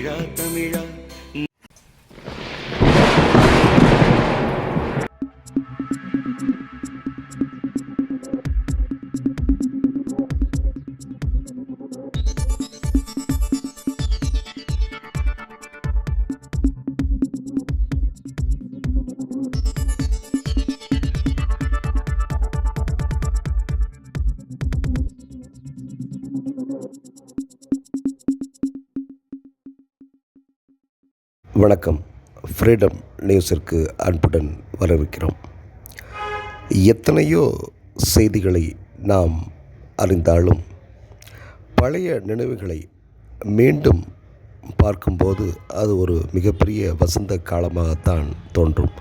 தமிழா தமிழா. வணக்கம். ஃப்ரீடம் நியூஸிற்கு அன்புடன் வரவேற்கிறோம். எத்தனையோ செய்திகளை நாம் அறிந்தாலும் பழைய நினைவுகளை மீண்டும் பார்க்கும்போது அது ஒரு மிகப்பெரிய வசந்த காலமாகத்தான் தோன்றும்.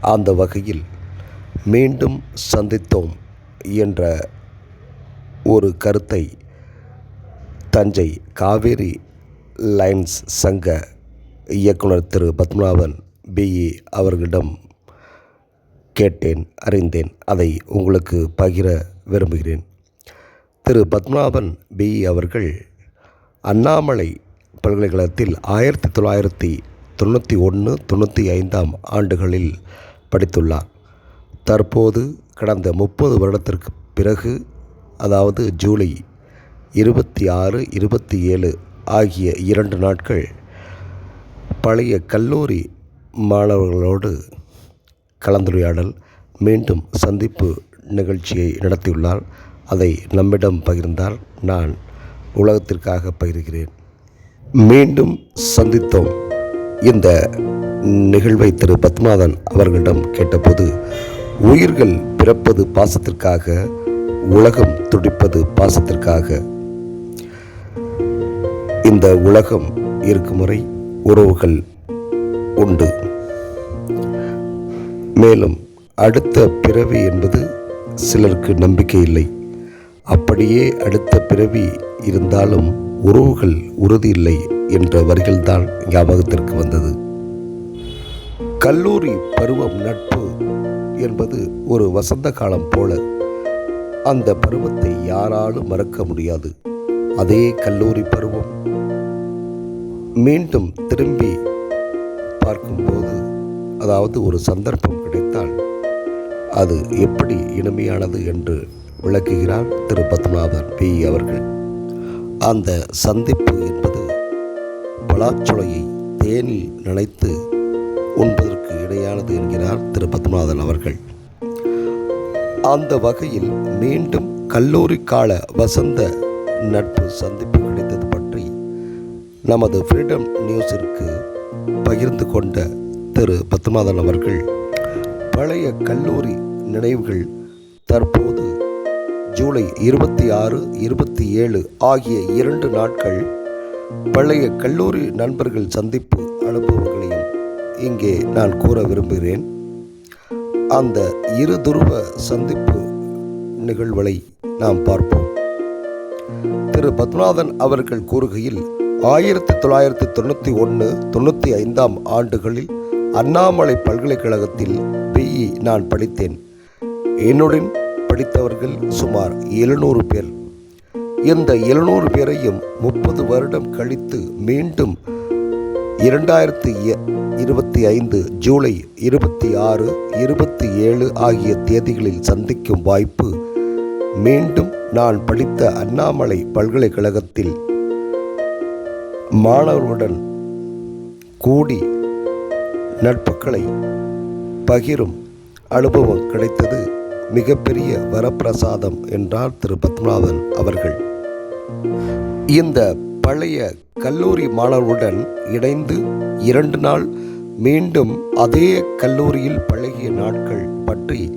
அந்த வகையில் மீண்டும் சந்தித்தோம் என்ற ஒரு கருத்தை தஞ்சை காவேரி லைன்ஸ் சங்க இயக்குனர் திரு பத்மநாபன் பிஇ அவர்களிடம் கேட்டேன் அறிந்தேன். அதை உங்களுக்கு பகிர விரும்புகிறேன். திரு பத்மநாபன் பிஇ அவர்கள் அண்ணாமலை பல்கலைக்கழகத்தில் ஆயிரத்தி தொள்ளாயிரத்தி தொண்ணூற்றி ஒன்று தொண்ணூற்றி ஐந்தாம் ஆண்டுகளில் படித்துள்ளார். தற்போது கடந்த முப்பது வருடத்திற்கு பிறகு அதாவது ஜூலை இருபத்தி ஆறு இருபத்தி ஏழு ஆகிய இரண்டு நாட்கள் பழைய கல்லூரி மாணவர்களோடு கலந்துரையாடல் மீண்டும் சந்திப்பு நிகழ்ச்சியை நடத்தியுள்ளார். அதை நம்மிடம் பகிர்ந்தால் நான் உலகத்திற்காக பகிர்கிறேன். மீண்டும் சந்தித்தோம். இந்த நிகழ்வை திரு. பத்மாதன் அவர்களிடம் கேட்டபோது உயிர்கள் பிறப்பது பாசத்திற்காக உலகம் துடிப்பது பாசத்திற்காக. இந்த உலகம் இருக்கும் முறை உறவுகள் உண்டு. மேலும் அடுத்த பிறவி என்பது சிலருக்கு நம்பிக்கை இல்லை. அப்படியே அடுத்த பிறவி இருந்தாலும் உறவுகள் உறுதி இல்லை என்ற வரிகள்தான் ஞாபகத்திற்கு வந்தது. கல்லூரி பருவம் நட்பு என்பது ஒரு வசந்த காலம் போல அந்த பருவத்தை யாராலும் மறக்க முடியாது. அதே கல்லூரி பருவம் மீண்டும் திரும்பி பார்க்கும்போது அதாவது ஒரு சந்தர்ப்பம் கிடைத்தால் அது எப்படி இனிமையானது என்று விளக்குகிறார் திரு. பத்மநாபன் பி. அவர்கள். அந்த சந்திப்பு என்பது பலாச்சுளையை தேனில் நனைத்து உண்பதற்கு இடையானது என்கிறார் திரு. பத்மநாதன் அவர்கள். அந்த வகையில் மீண்டும் கல்லூரி கால வசந்த நட்பு சந்திப்பு நமது ஃப்ரீடம் நியூஸிற்கு பகிர்ந்து கொண்ட திரு பத்மநாதன் அவர்கள் பழைய கல்லூரி நினைவுகள் தற்போது ஜூலை இருபத்தி ஆறு இருபத்தி ஏழு ஆகிய இரண்டு நாட்கள் பழைய கல்லூரி நண்பர்கள் சந்திப்பு அனுபவங்களையும் இங்கே நான் கூற விரும்புகிறேன். அந்த இரு துருவ சந்திப்பு நிகழ்வுகளை நாம் பார்ப்போம். திரு பத்மநாதன் அவர்கள் கூறுகையில் ஆயிரத்தி தொள்ளாயிரத்தி தொண்ணூற்றி ஒன்று தொண்ணூற்றி ஐந்தாம் ஆண்டுகளில் அண்ணாமலை பல்கலைக்கழகத்தில் பிஇ நான் படித்தேன். என்னுடன் படித்தவர்கள் சுமார் எழுநூறு பேர். இந்த எழுநூறு பேரையும் முப்பது வருடம் கழித்து மீண்டும் இரண்டாயிரத்தி இருபத்தி ஐந்து ஜூலை இருபத்தி ஆறு இருபத்தி ஏழு ஆகிய தேதிகளில் சந்திக்கும் வாய்ப்பு மீண்டும் நான் படித்த அண்ணாமலை பல்கலைக்கழகத்தில் மாணவர்களுடன் கூடி நட்புகளை பகிரும் அனுபவம் கிடைத்தது மிகப்பெரிய வரப்பிரசாதம் என்றார் திரு. பத்மநாதன் அவர்கள். இந்த பழைய கல்லூரி மாணவர்களுடன் இணைந்து இரண்டு நாள் மீண்டும் அதே கல்லூரியில் பழகிய நாட்கள் பற்றி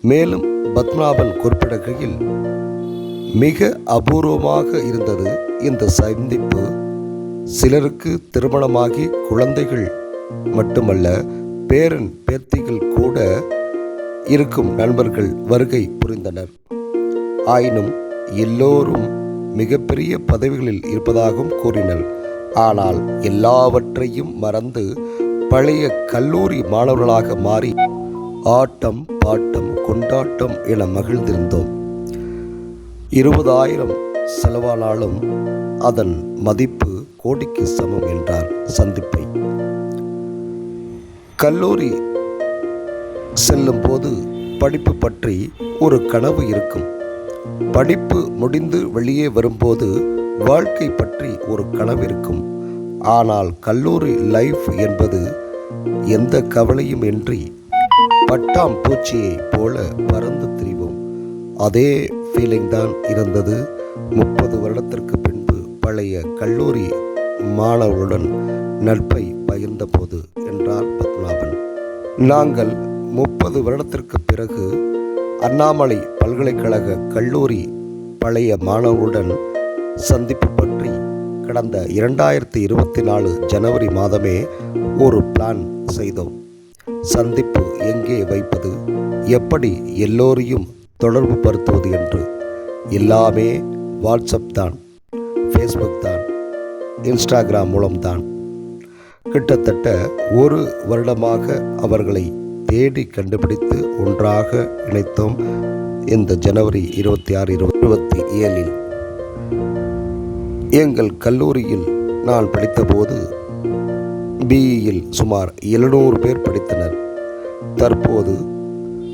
மேலும் பத்மநாபன் குறிப்பிடுகையில் மிக அபூர்வமாக இருந்தது இந்த சந்திப்பு. சிலருக்கு திருமணமாகி குழந்தைகள் மட்டுமல்ல பேரன் பேத்திகள் கூட இருக்கும் நண்பர்கள் வருகை புரிந்தனர். ஆயினும் எல்லோரும் மிகப்பெரிய பதவிகளில் இருப்பதாகவும் கூறினர். ஆனால் எல்லாவற்றையும் மறந்து பழைய கல்லூரி மாணவர்களாக மாறி ஆட்டம் பாட்டம் கொண்டாட்டம் என மகிழ்ந்திருந்தோம். இருபதாயிரம் செலவானாலும் அதன் மதிப்பு கோடிக்கு சமம் என்றார் சந்திப்பை. கல்லூரி செல்லும் போது படிப்பு பற்றி ஒரு கனவு இருக்கும். படிப்பு முடிந்து வெளியே வரும்போது வாழ்க்கை பற்றி ஒரு கனவு இருக்கும். ஆனால் கல்லூரி லைஃப் என்பது எந்த கவலையும் இன்றி பட்டாம் பூச்சியை போல பறந்து திரிவோம். அதே ஃபீலிங் தான் இருந்தது முப்பது வருடத்திற்கு பின்பு பழைய கல்லூரி மாணவர்களுடன் நட்பை பகிர்ந்தபோது என்றார் பத்மநாபன் நாங்கள் முப்பது வருடத்திற்கு பிறகு அண்ணாமலை பல்கலைக்கழக கல்லூரி பழைய மாணவர்களுடன் சந்திப்பு பற்றி கடந்த இரண்டாயிரத்தி இருபத்தி நாலு ஜனவரி மாதமே ஒரு பிளான் செய்தோம். சந்திப்பு எங்கே வைப்பது எப்படி எல்லோரையும் தொடர்பு படுத்துவது என்று எல்லாமே வாட்ஸ்அப் தான் ஃபேஸ்புக் தான். இன்ஸ்டாகிராம் மூலம்தான். கிட்டத்தட்ட ஒரு வருடமாக அவர்களை தேடி கண்டுபிடித்து ஒன்றாக இணைத்தோம் இந்த ஜனவரி இருபத்தி ஆறு இருபத்தி ஏழில். எங்கள் கல்லூரியில் நான் படித்தபோது பிஇயில் சுமார் எழுநூறு பேர் படித்தனர். தற்போது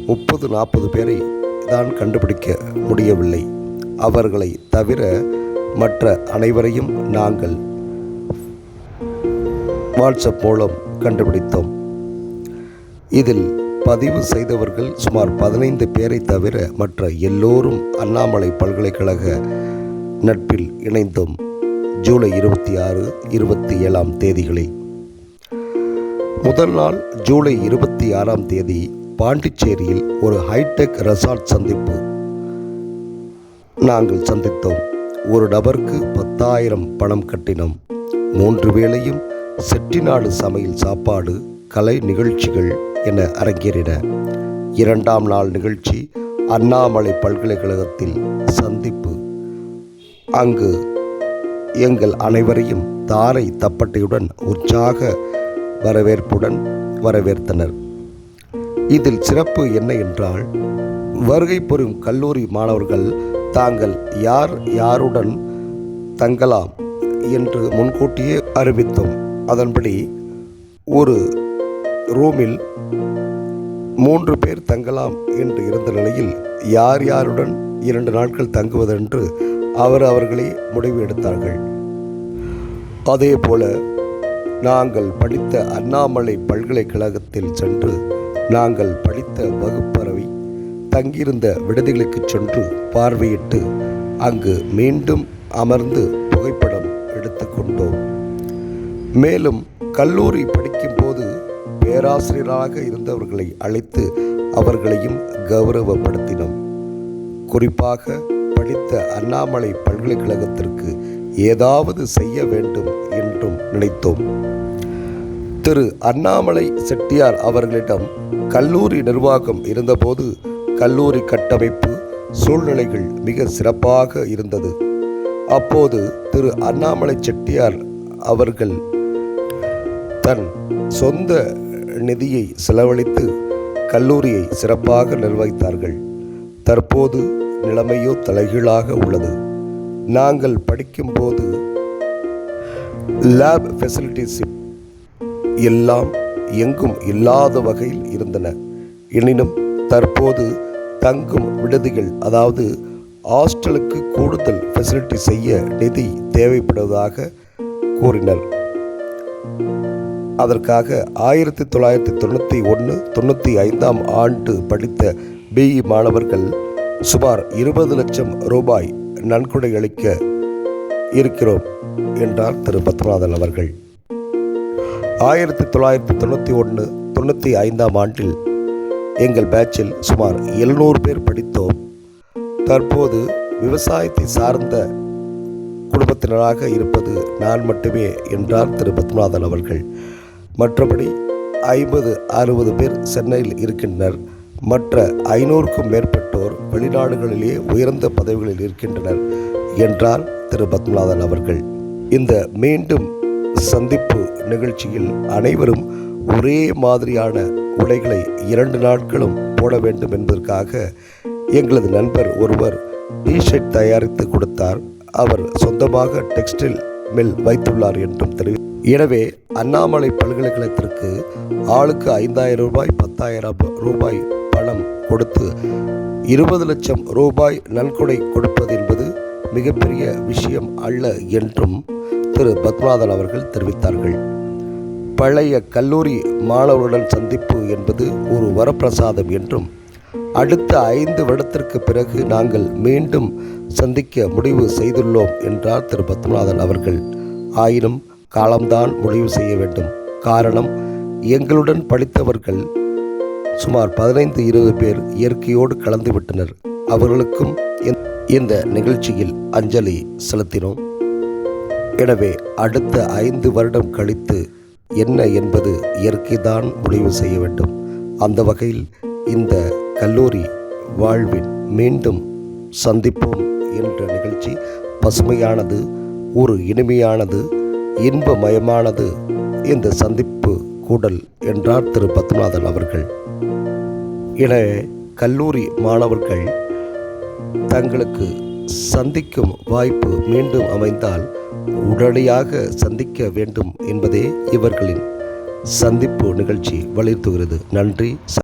முப்பது நாற்பது பேரை தான் கண்டுபிடிக்க முடியவில்லை. அவர்களை தவிர மற்ற அனைவரையும் நாங்கள் வாட்ஸ்அப் மூலம் கண்டுபிடித்தோம். இதில் பதிவு செய்தவர்கள் சுமார் பதினைந்து பேரை தவிர மற்ற எல்லோரும் அண்ணாமலை பல்கலைக்கழக நட்பில் இணைந்தோம். ஜூலை இருபத்தி ஆறு இருபத்தி ஏழாம் தேதிகளில். முதல் நாள் ஜூலை இருபத்தி ஆறாம் தேதி பாண்டிச்சேரியில் ஒரு ஹைடெக் ரெசார்ட் சந்திப்பு. நாங்கள் சந்தித்தோம். ஒரு நபருக்கு பத்தாயிரம் பணம் கட்டினோம். மூன்று வேளையும் செட்டிநாடு சமையல் சாப்பாடு கலை நிகழ்ச்சிகள் என அரங்கேறின. இரண்டாம் நாள் நிகழ்ச்சி அண்ணாமலை பல்கலைக்கழகத்தில் சந்திப்பு. அங்கு எங்கள் அனைவரையும் தாரை தப்பட்டையுடன் உற்சாக வரவேற்புடன் வரவேற்றனர். இதில் சிறப்பு என்ன என்றால் வருகை பெறும் கல்லூரி மாணவர்கள் தாங்கள் யார் யாருடன் தங்கலாம் என்று முன்கூட்டியே அறிவித்தோம். அதன்படி ஒரு ரூமில் மூன்று பேர் தங்கலாம் என்று இருந்த நிலையில் யார் யாருடன் இரண்டு நாட்கள் தங்குவதென்று அவர் அவர்களே முடிவு எடுத்தார்கள். அதே போல நாங்கள் படித்த அண்ணாமலை பல்கலைக்கழகத்தில் சென்று நாங்கள் படித்த வகுப்பறவை தங்கியிருந்த விடுதிகளுக்கு சென்று பார்வையிட்டு அங்கு மீண்டும் அமர்ந்து புகைப்படம் எடுத்துக்கொண்டோம் மேலும் கல்லூரி படிக்கும்போது பேராசிரியராக இருந்தவர்களை அழைத்து அவர்களையும் கௌரவப்படுத்தினோம். குறிப்பாக படித்த அண்ணாமலை பல்கலைக்கழகத்திற்கு ஏதாவது செய்ய வேண்டும் என்றும் நினைத்தோம். திரு. அண்ணாமலை செட்டியார் அவர்களிடம் கல்லூரி நிர்வாகம் இருந்தபோது கல்லூரி கட்டமைப்பு சூழ்நிலைகள் மிக சிறப்பாக இருந்தது. அப்போது திரு. அண்ணாமலை செட்டியார் அவர்கள் தன் சொந்த நிதியை செலவழித்து கல்லூரியை சிறப்பாக நிர்வகித்தார்கள். தற்போது நிலைமையோ தலைகீழாக உள்ளது. நாங்கள் படிக்கும்போது லேப் ஃபெசிலிட்டிஸ் எல்லாம் எங்கும் இல்லாத வகையில் இருந்தன. எனினும் தற்போது தங்கும் விடுதிகள் அதாவது ஹாஸ்டலுக்கு கூடுதல் ஃபெசிலிட்டி செய்ய நிதி தேவைப்படுவதாக கூறினர். அதற்காக ஆயிரத்தி தொள்ளாயிரத்தி தொண்ணூற்றி ஒன்று தொண்ணூற்றி ஐந்தாம் ஆண்டு படித்த பிஇ மாணவர்கள் சுமார் இருபது லட்சம் ரூபாய் நன்கொடை அளிக்க இருக்கிறோம் என்றார் திரு. பத்மநாதன் அவர்கள். ஆயிரத்தி தொள்ளாயிரத்தி தொண்ணூற்றி ஒன்று தொண்ணூற்றி ஐந்தாம் ஆண்டில் எங்கள் பேட்சில் சுமார் எழுநூறு பேர் படித்தோம். தற்போது விவசாயத்தை சார்ந்த குடும்பத்தினராக இருப்பது நான் மட்டுமே என்றார் திரு. பத்மநாதன் அவர்கள். மற்றபடி ஐம்பது அறுபது பேர் சென்னையில் இருக்கின்றனர். மற்ற ஐநூறுக்கும் மேற்பட்டோர் வெளிநாடுகளிலேயே உயர்ந்த பதவிகளில் இருக்கின்றனர் என்றார் திரு. பத்மநாதன் அவர்கள். இந்த மீண்டும் சந்திப்பு நிகழ்ச்சியில் அனைவரும் ஒரே மாதிரியான உடைகளை இரண்டு நாட்களும் போட வேண்டும் என்பதற்காக எங்களது நண்பர் ஒருவர் டிஷர்ட் தயாரித்து கொடுத்தார். அவர் சொந்தமாக டெக்ஸ்டைல் மில் வைத்துள்ளார் என்றும் தெரிவி எனவே அண்ணாமலை பல்கலைக்கழகத்திற்கு ஆளுக்கு ஐந்தாயிரம் ரூபாய் பத்தாயிரம் ரூபாய் பணம் கொடுத்து இருபது லட்சம் ரூபாய் நன்கொடை கொடுப்பது என்பது மிகப்பெரிய விஷயம் அல்ல என்றும் திரு. பத்மநாதன் அவர்கள் தெரிவித்தார்கள். பழைய கல்லூரி மாணவர்களுடன் சந்திப்பு என்பது ஒரு வரப்பிரசாதம் என்றும் அடுத்த ஐந்து வருடத்திற்கு பிறகு நாங்கள் மீண்டும் சந்திக்க முடிவு செய்துள்ளோம் என்றார் திரு. பத்மநாதன் அவர்கள். ஆயினும் காலம்தான் முடிவு செய்ய வேண்டும். காரணம் எங்களுடன் படித்தவர்கள் சுமார் பதினைந்து இருபது பேர் இயற்கையோடு கலந்துவிட்டனர் அவர்களுக்கும் இந்த- இந்த நிகழ்ச்சியில் அஞ்சலி செலுத்தினோம். எனவே அடுத்த ஐந்து வருடம் கழித்து என்ன என்பது இயற்கைதான் முடிவு செய்ய வேண்டும். அந்த வகையில் இந்த கல்லூரி வாழ்வின் மீண்டும் சந்திப்போம் என்ற நிகழ்ச்சி பசுமையானது ஒரு இனிமையானது இன்பமயமானது இந்த சந்திப்பு கூடல் என்றார் திரு பத்மநாதன் அவர்கள். என கல்லூரி மாணவர்கள் தங்களுக்கு சந்திக்கும் வாய்ப்பு மீண்டும் அமைந்தால் உடனடியாக சந்திக்க வேண்டும் என்பதே இவர்களின் சந்திப்பு நிகழ்ச்சி வலியுறுத்துகிறது. நன்றி